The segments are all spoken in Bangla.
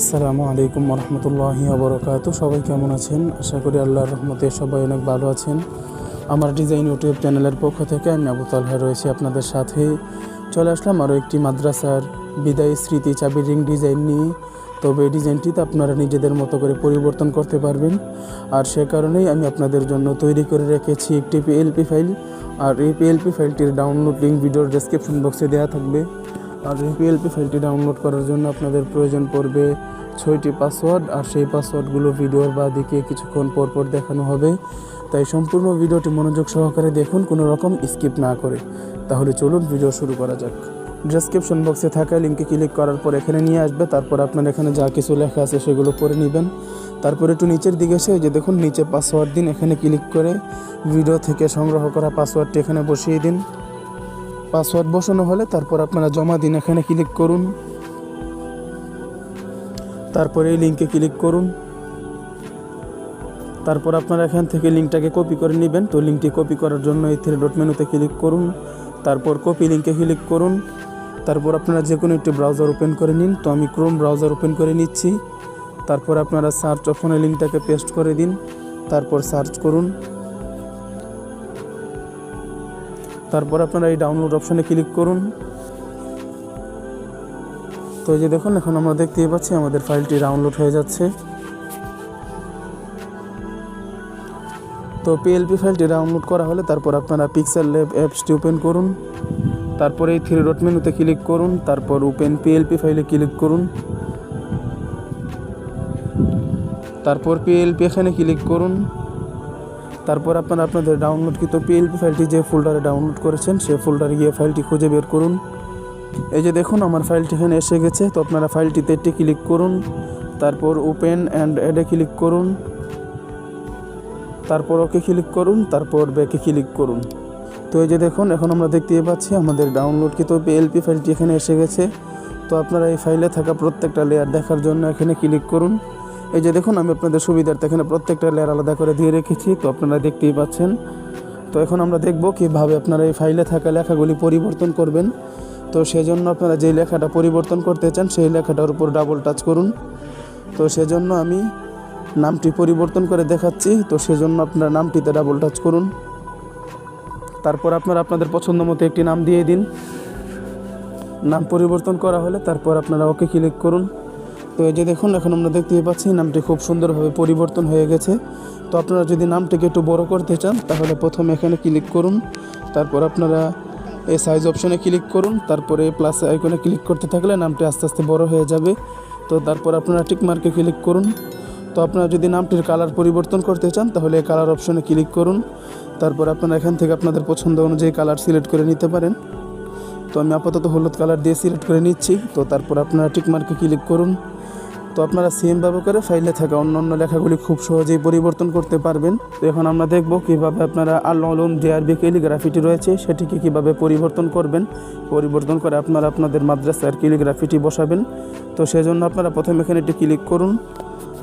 আসসালামু আলাইকুম রহমতুল্লাহি আবরকাত সবাই কেমন আছেন? আশা করি আল্লাহর রহমতে সবাই অনেক ভালো আছেন। আমার ডিজাইন ইউটিউব চ্যানেলের পক্ষ থেকে আমি আবু তালহা রয়েছি আপনাদের সাথে। চলে আসলাম আরও একটি মাদ্রাসার বিদায়ী স্মৃতি চাবি রিং ডিজাইন নিয়ে। তবে ডিজাইনটিতে আপনারা নিজেদের মতো করে পরিবর্তন করতে পারবেন। আর সে কারণেই আমি আপনাদের জন্য তৈরি করে রেখেছি একটি পিএলপি ফাইল। আর এই পিএলপি ফাইলটির ডাউনলোড লিঙ্ক ভিডিওর ডেসক্রিপশন বক্সে দেওয়া থাকবে। আর পিএলপি ফাইলটি ডাউনলোড করার জন্য আপনাদের প্রয়োজন পড়বে ছয়টি পাসওয়ার্ড আর সেই পাসওয়ার্ডগুলো ভিডিওর বা দিকে কিছুক্ষণ পর পর দেখানো হবে। তাই সম্পূর্ণ ভিডিওটি মনোযোগ সহকারে দেখুন, কোনো রকম স্কিপ না করে। তাহলে চলুন ভিডিও শুরু করা যাক। ডেসক্রিপশন বক্সে থাকা লিঙ্কে ক্লিক করার পর এখানে নিয়ে আসবে, তারপর আপনার এখানে যা কিছু লেখা আছে সেগুলো পড়ে নেবেন। তারপর একটু নিচের দিকে এসে যে দেখুন, নিচে পাসওয়ার্ড দিন, এখানে ক্লিক করে ভিডিও থেকে সংগ্রহ করা পাসওয়ার্ডটি এখানে বসিয়ে দিন। পাসওয়ার্ড বসানো হলে তারপর আপনারা জমা দিন এখানে ক্লিক করুন। তারপরে এই লিঙ্কে ক্লিক করুন। তারপর আপনারা এখান থেকে লিঙ্কটাকে কপি করে নেবেন। তো লিঙ্কটি কপি করার জন্য এই থ্রি ডট মেনুতে ক্লিক করুন। তারপর কপি লিঙ্কে ক্লিক করুন। তারপর আপনারা যে কোনো একটি ব্রাউজার ওপেন করে নিন। তো আমি ক্রোম ব্রাউজার ওপেন করে নিচ্ছি। তারপর আপনারা সার্চ অপশনে লিঙ্কটাকে পেস্ট করে দিন। তারপর সার্চ করুন। তারপর আপনারা এই ডাউনলোড অপশনে ক্লিক করুন। তো এই যে দেখুন, এখন আমরা দেখতেই পাচ্ছি আমাদের ফাইলটি ডাউনলোড হয়ে যাচ্ছে। তো পিএলপি ফাইলটি ডাউনলোড করা হলে তারপর আপনারা পিক্সেল ল্যাব অ্যাপসটি ওপেন করুন। তারপরে এই থ্রি ডট মেনুতে ক্লিক করুন, তারপর ওপেন পিএলপি ফাইলে ক্লিক করুন। তারপর পিএলপি এখানে ক্লিক করুন। তারপর আপনারা আপনাদের ডাউনলোডকৃত পিএলপি ফাইলটি যে ফোল্ডারে ডাউনলোড করেছেন, সেই ফোল্ডারে গিয়ে ফাইলটি খুঁজে বের করুন। এই যে দেখুন, আমার ফাইলটি এখানে এসে গেছে। তো আপনারা ফাইলটিতে একটি ক্লিক করুন, তারপর ওপেন অ্যান্ড অ্যাডে ক্লিক করুন। তারপর ওকে ক্লিক করুন, তারপর ব্যাকে ক্লিক করুন। তো এই যে দেখুন, এখন আমরা দেখতে পাচ্ছি আমাদের ডাউনলোডকৃত পিএলপি ফাইলটি এখানে এসে গেছে। তো আপনারা এই ফাইলে থাকা প্রত্যেকটা লেয়ার দেখার জন্য এখানে ক্লিক করুন। এই যে দেখুন, আমি আপনাদের সুবিধার্থে এখানে প্রত্যেকটা লেয়ার আলাদা করে দিয়ে রেখেছি, তো আপনারা দেখতেই পাচ্ছেন। তো এখন আমরা দেখব কীভাবে আপনারা এই ফাইলে থাকা লেখাগুলি পরিবর্তন করবেন। তো সেজন্য আপনারা যেই লেখাটা পরিবর্তন করতে চান, সেই লেখাটার উপর ডাবল টাচ করুন। তো সেজন্য আমি নামটি পরিবর্তন করে দেখাচ্ছি, তো সেজন্য আপনারা নামটিতে ডাবল টাচ করুন। তারপর আপনারা আপনাদের পছন্দ মতো একটি নাম দিয়ে দিন। নাম পরিবর্তন করা হলে তারপর আপনারা ওকে ক্লিক করুন। তো এই যে দেখুন, এখন আমরা দেখতেই পাচ্ছি নামটি খুব সুন্দরভাবে পরিবর্তন হয়ে গেছে। তো আপনারা যদি নামটিকে একটু বড় করতে চান, তাহলে প্রথমে এখানে ক্লিক করুন। তারপর আপনারা এই সাইজ অপশনে ক্লিক করুন। তারপরে প্লাস আইকনে ক্লিক করতে থাকলে নামটি আস্তে আস্তে বড় হয়ে যাবে। তো তারপর আপনারা টিক মার্কে ক্লিক করুন। তো আপনারা যদি নামটির কালার পরিবর্তন করতে চান, তাহলে কালার অপশনে ক্লিক করুন। তারপর আপনারা এখান থেকে আপনাদের পছন্দ অনুযায়ী কালার সিলেক্ট করে নিতে পারেন। তো আমি আপাতত হলুদ কালার দিয়ে সিলেক্ট করে নিচ্ছি। তো তারপর আপনারা টিক মার্কে ক্লিক করুন। তো আপনারা সেমভাবে করে ফাইলে থাকা, অন্য অন্য লেখাগুলি খুব সহজেই পরিবর্তন করতে পারবেন। তো এখন আমরা দেখব কীভাবে আপনারা আল আলম ডিআরবি ক্যালিগ্রাফিটি রয়েছে, সেটিকে কীভাবে পরিবর্তন করবেন। পরিবর্তন করে আপনারা আপনাদের মাদ্রাসার ক্যালিগ্রাফিটি বসাবেন। তো সেজন্য আপনারা প্রথমে এখানে একটি ক্লিক করুন,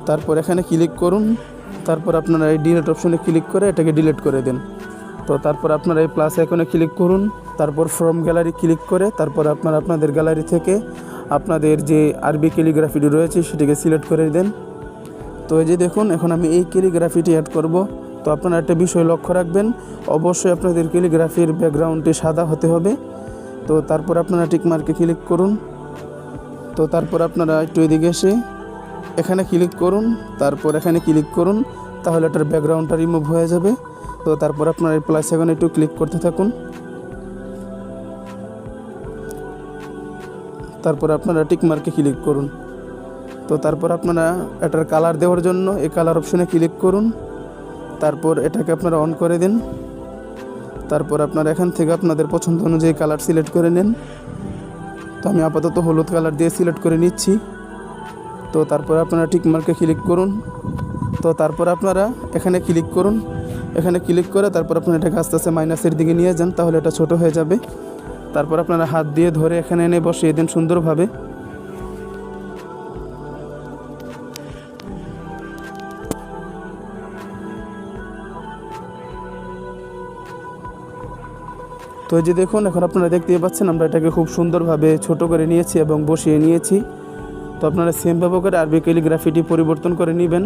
তারপর এখানে ক্লিক করুন, তারপর আপনারা এই ডিলেট অপশনে ক্লিক করে এটাকে ডিলিট করে দিন। তো তারপর আপনারা এই প্লাস আইকনে ক্লিক করুন, তারপর ফ্রম গ্যালারি ক্লিক করে তারপর আপনারা আপনাদের গ্যালারি থেকে আপনাদের যে আরবি ক্যালিগ্রাফিটি রয়েছে সেটিকে সিলেক্ট করে দেন। তো এই যে দেখুন, এখন আমি এই ক্যালিগ্রাফিটি অ্যাড করব। তো আপনারা একটা বিষয় লক্ষ্য রাখবেন, অবশ্যই আপনাদের ক্যালিগ্রাফির ব্যাকগ্রাউন্ডটি সাদা হতে হবে। তো তারপর আপনারা টিক মার্কে ক্লিক করুন। তো তারপর আপনারা একটু এদিকে এসে এখানে ক্লিক করুন, তারপর এখানে ক্লিক করুন, তাহলে এটার ব্যাকগ্রাউন্ডটা রিমুভ হয়ে যাবে। তো তারপর আপনারা এই প্লাস এখানে একটু ক্লিক করতে থাকুন। তারপর আপনারা টিক মার্কে ক্লিক করুন। তো তারপর আপনারা এটার কালার দেওয়ার জন্য এই কালার অপশনে ক্লিক করুন। তারপর এটাকে আপনারা অন করে দিন। তারপর আপনারা এখান থেকে আপনাদের পছন্দ অনুযায়ী কালার সিলেক্ট করে নেন। তো আমি আপাতত হলুদ কালার দিয়ে সিলেক্ট করে নিচ্ছি। তো তারপর আপনারা টিক মার্কে ক্লিক করুন। তো তারপর আপনারা এখানে ক্লিক করুন। এখানে ক্লিক করে তারপর আপনারা এটাকে আস্তে আস্তে মাইনাসের দিকে নিয়ে যান, তাহলে এটা ছোট হয়ে যাবে। তারপর আপনারা হাত দিয়ে ধরে এখানে এনে বসিয়ে দিন সুন্দরভাবে। তো এই যে দেখুন, এখন আপনারা দেখতেই পাচ্ছেন, আমরা এটাকে খুব সুন্দরভাবে ছোট করে নিয়েছি এবং বসিয়ে নিয়েছি। তো আপনারা সেমভাবে করে আরবি ক্যালিগ্রাফিটি পরিবর্তন করে নেবেন।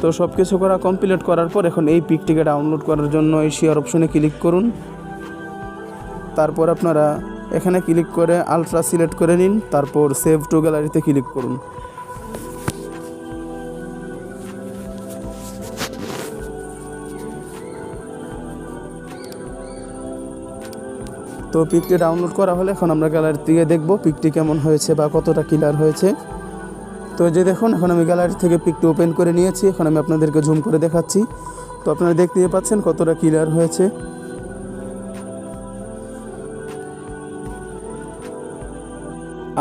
তো সব কিছু করা কমপ্লিট করার পর এখন এই পিকটিকে ডাউনলোড করার জন্য এই শেয়ার অপশনে ক্লিক করুন। তারপর আপনারা এখানে ক্লিক করে আলট্রা সিলেক্ট করে নিন, তারপর সেভ টু গ্যালারিতে ক্লিক করুন। তো পিকটি ডাউনলোড করা হলে এখন আমরা গ্যালারি থেকে দেখব পিকটি কেমন হয়েছে বা কতটা ক্লিয়ার হয়েছে। তো যে দেখুন, এখন আমি গ্যালারি থেকে পিকটি ওপেন করে নিয়েছি, এখন আমি আপনাদেরকে জুম করে দেখাচ্ছি। তো আপনারা দেখতেই পাচ্ছেন কতটা ক্লিয়ার হয়েছে।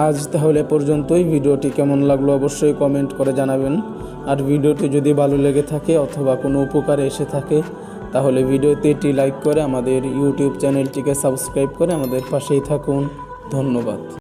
আজ তাহলে পর্যন্তই ভিডিওটি কেমন লাগল অবশ্যই কমেন্ট করে জানাবেন। আর ভিডিওটি যদি ভালো লেগে থাকে অথবা কোনো উপকারে এসে থাকে, তাহলে ভিডিওতে একটি লাইক করে আমাদের ইউটিউব চ্যানেলটিকে সাবস্ক্রাইব করে আমাদের পাশেই থাকুন। ধন্যবাদ।